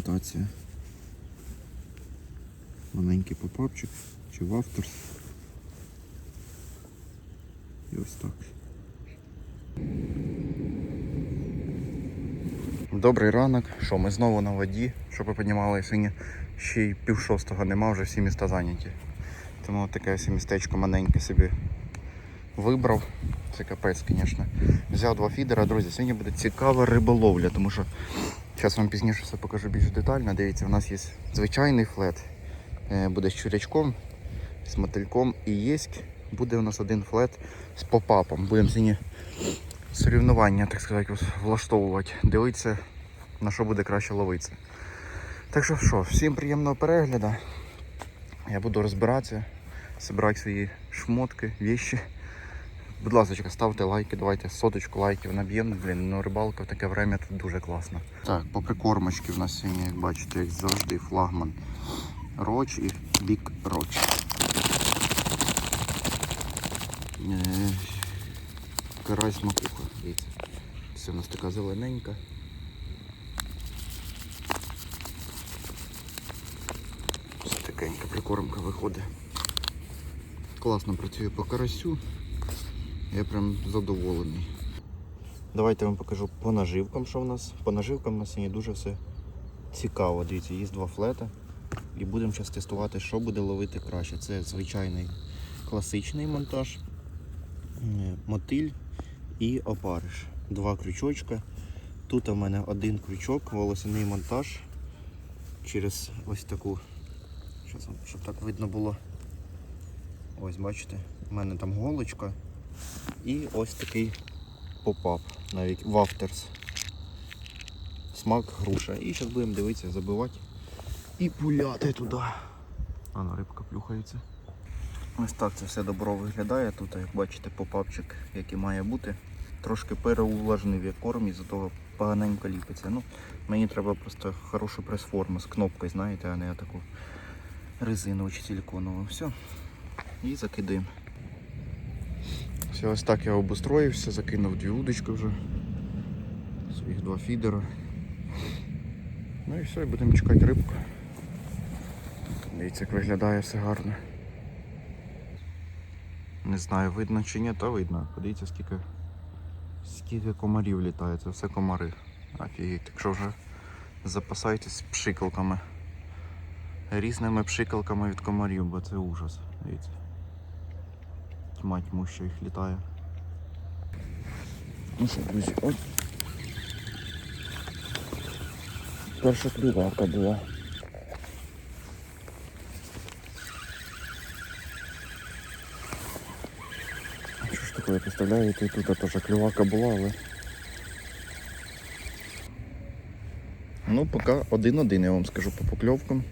презентація. Маленький попапчик чи вафтерс. І ось так. Добрий ранок. Що, ми знову на воді, щоб ви розуміли, сьогодні ще й пів шостого нема, вже всі міста зайняті. Тому таке ось містечко маленьке собі вибрав. Це капець, звісно. Взяв два фідера, друзі. Сьогодні буде цікава риболовля, тому що зараз вам пізніше все покажу більш детально. Дивіться, у нас є звичайний флет, е, буде з чурячком, з мотильком і є. Буде у нас один флет з попапом. Будемо сьогодні соревнування, так сказати, влаштовувати. Дивитися, на що буде краще ловитися. Так що що, всім приємного перегляду. Я буду розбиратися, збирати свої шмотки, вещи. Будь ласка, ставте лайки, давайте соточку лайків наб'ємо. Блін, ну рибалка в таке время тут дуже класно. Так, по прикормочці в нас сьогодні, як бачите, як завжди, флагман Роч і Бік Роч. Е, Карась макуха. Це у нас така зелененька. Ось такенька прикормка виходить. Класно працює по карасю. Я прям задоволений. Давайте я вам покажу по наживкам, що в нас. По наживкам у нас сьогодні дуже все цікаво. Дивіться, є два флета. І будемо зараз тестувати, що буде ловити краще. Це звичайний класичний монтаж, е, мотиль і опариш. Два крючочка. Тут у мене один крючок, волосяний монтаж через ось таку, щоб так видно було. Ось бачите, у мене там голочка і ось такий попап, навіть вафтерс. Смак груша. І зараз будемо дивитися, забивати і пуляти туди. А ну, рибка плюхається. Ось так це все добро виглядає. Тут, як бачите, попапчик, який має бути. Трошки переувлажений як корм, і того поганенько ліпиться. Ну, мені треба просто хорошу прес-форму з кнопкою, знаєте, а не таку резинову чи силиконову. Все. І закидаємо. Все, ось так я обустроївся, закинув дві удочки вже. Своїх два фідера. Ну і все, і будемо чекати рибку. Дивіться, як виглядає все гарно. Не знаю, видно чи ні, та видно. Подивіться, скільки, скільки комарів літає, це все комари. Офігеть, так що вже запасайтесь пшикалками. Різними пшикалками від комарів, бо це ужас. Дивіться. Тьма тьму, що їх літає. Ну що, друзі, от. Перша клювака була. Що ж таке, представляєте, тут теж клювака була, але. Ну, поки один-один, я вам скажу по покльовкам.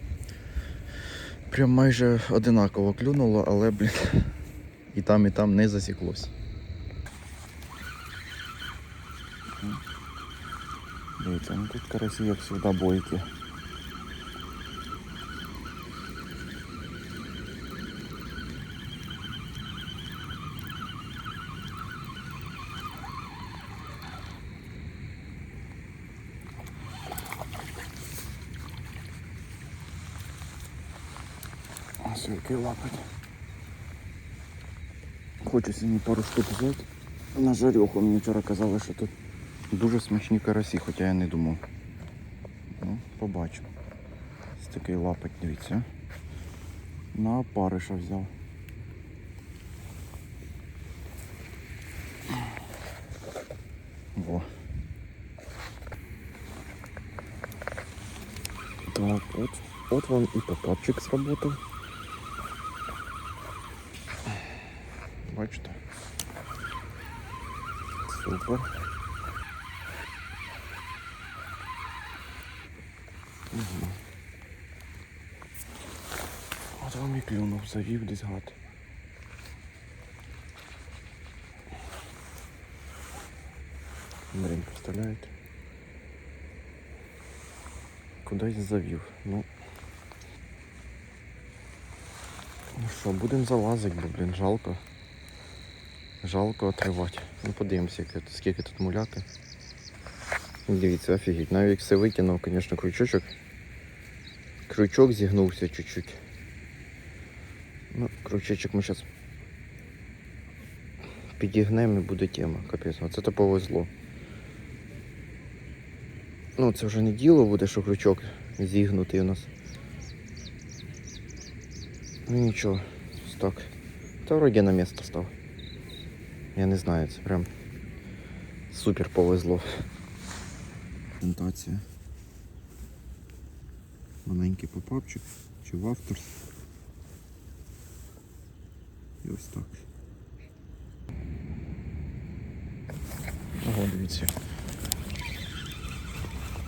Прям майже одинаково клюнуло, але, блін, і там, і там не засіклось. Дивіться, ну тут карасі, як завжди, бойкі. Ось який лапать. Хочу сьогодні пару штук взяти. На жарюху мені вчора казали, що тут дуже смачні карасі, хоча я не думав. Ну, побачу. Ось такий лапать, дивіться. На опариша взяв. Во. Так, от, от вам і попапчик сработав. Бачите? Супер. Угу. От вам і клюнув, завів десь гад. Блін, представляєте? Кудись завів. Ну. Ну що, будемо залазити, бо, блін, жалко. Жалко отривати. Ну подивимося, скільки тут муляки. Дивіться, офігеть. Навіть все викинув, звісно, крючочок Крючок зігнувся чуть-чуть. Ну, крючечок ми зараз підігнемо і буде тема. Капець, оце то повезло. Ну, це вже не діло буде, що крючок зігнутий у нас. Ну нічого, так. Та вроді на місце став. Я не знаю, це прям супер повезло. Презентація. Маленький попапчик чи вафтерс. І ось так. Ого, дивіться.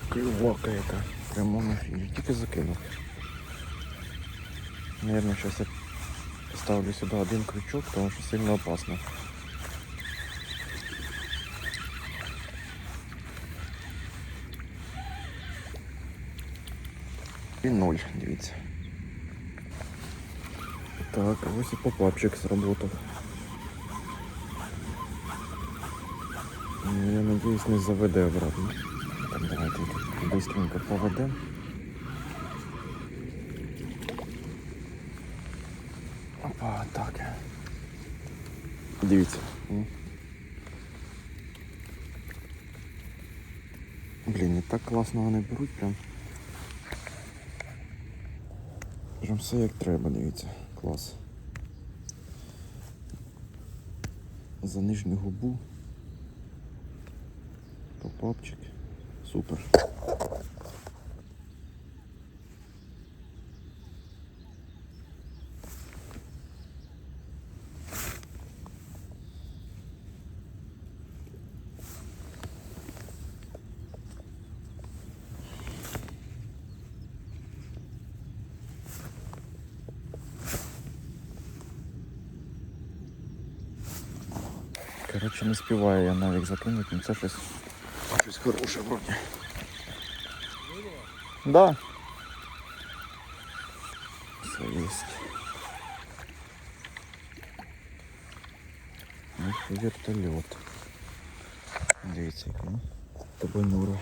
Клювака яка. Прямо на філі. Тільки закинув. Наверное, сейчас я ставлю сюда один крючок, потому что сильно опасно. І ноль, дивіться. Так, ось і попапчик сработав. Ну, Я надіюсь, не заведе обратно. Так, давайте тут быстренько поведемо. Опа, так. Дивіться. Блін, і так класно вони беруть прям. Прям все як треба, дивіться. Клас. За нижню губу. Попапчик. Супер. Коротше, не співаю я навіть закинути, ну це щось, щось хороше вроді. Да. Все есть. Ось вертольот. Дивіться, яка ну, табанюра.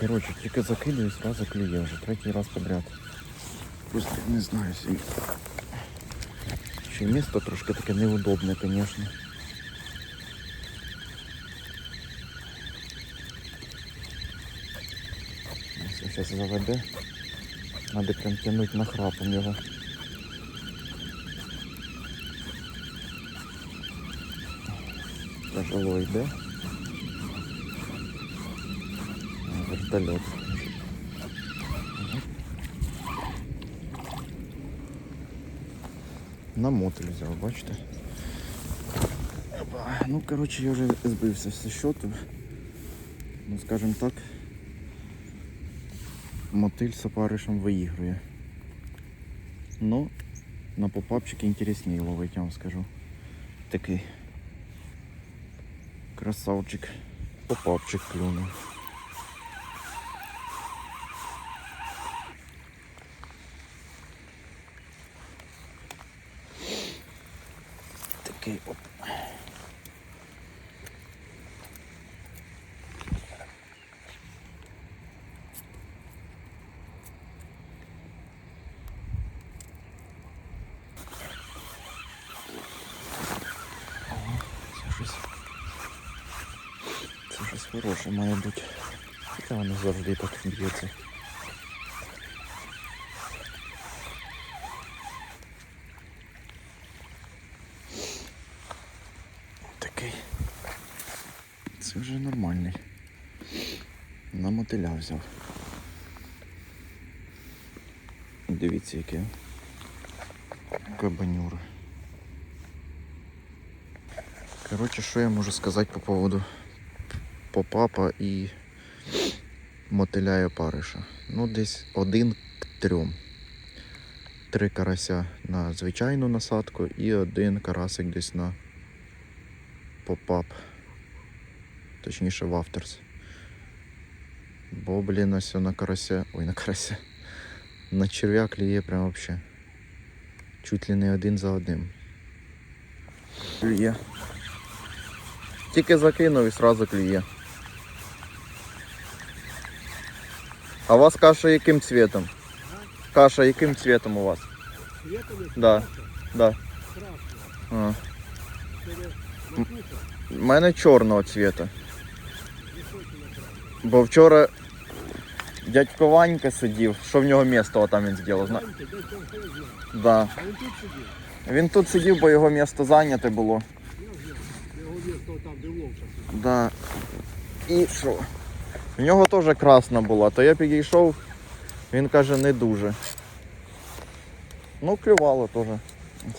Коротше, тільки закидую, сразу клює вже третій раз подряд. Просто не знаю, свій. Ще й місто трошки таке неудобне, звісно. Зараз заведе, треба прям тягнути нахрапом його. Тяжело йде. Вертольот. На мотель взяв, бачите? Ну, коротше, я вже збився зі счету. Ну, скажімо так, мотиль з опаришем виігрує. Ну, на попапчики інтересніше ловить, я вам скажу. Такий красавчик. Попапчик клюнув. Такий оп. Це щось. Хороше має бути. Хоча воно завжди так б'ється. Такий. Це вже нормальний. На мотиля взяв. Дивіться, яке. Кабанюра. Коротше, що я можу сказати по поводу попапа і мотиля і опариша. Ну, десь один к трьом. Три карася на звичайну насадку і один карасик десь на попап. Точніше в авторс. Бо, блін, ось на карася. Ой, на карася. На черв'я клює прям вообще. Чуть ли не один за одним. Клює. Тільки закинув і сразу клює. А у вас каша яким цветом? Каша яким цветом у вас? Световый? Да. Да. Красный. А. Или макуха? У мене чорного цвета. Не хочу на красный. Бо вчора дядько Ванька сидів, що в нього місто там він зробив. Зна... Ванька, десь там хто знає. Да. А він тут сидів? Він тут сидів, бо його місто зайняте було. Я знаю. Його місто там, де Вовча сидів. Да. І що? В нього теж красна була, то я підійшов, він каже, не дуже. Ну, клювало теж.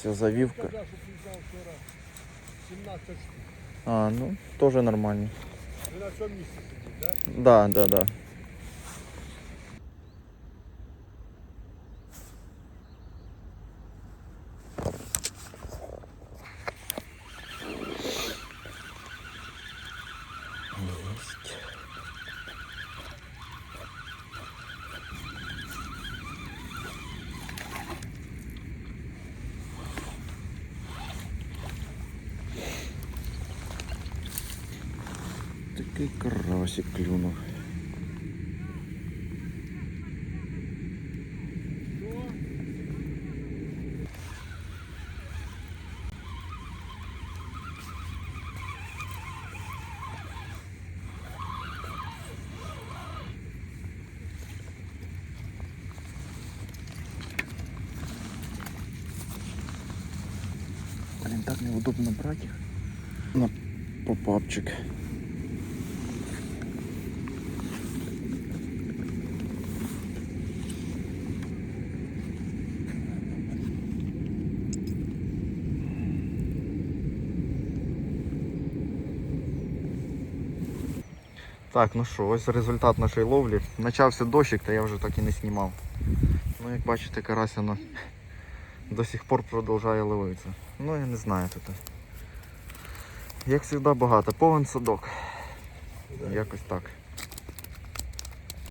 Ця завівка. Сказав, що приїжджав вчора 17 штук. А, ну, теж нормально. Ви на цьому місці сидіть, так? Да, да, да. Такий карасик клюнув. Блин, так неудобно брать их. На попапчик. Так, ну що, ось результат нашої ловлі. Почався дощик, та я вже так і не знімав. Ну, як бачите, карася до сих пор продовжує ловитися. Ну, я не знаю тут. Як завжди багато, повен садок. Якось так.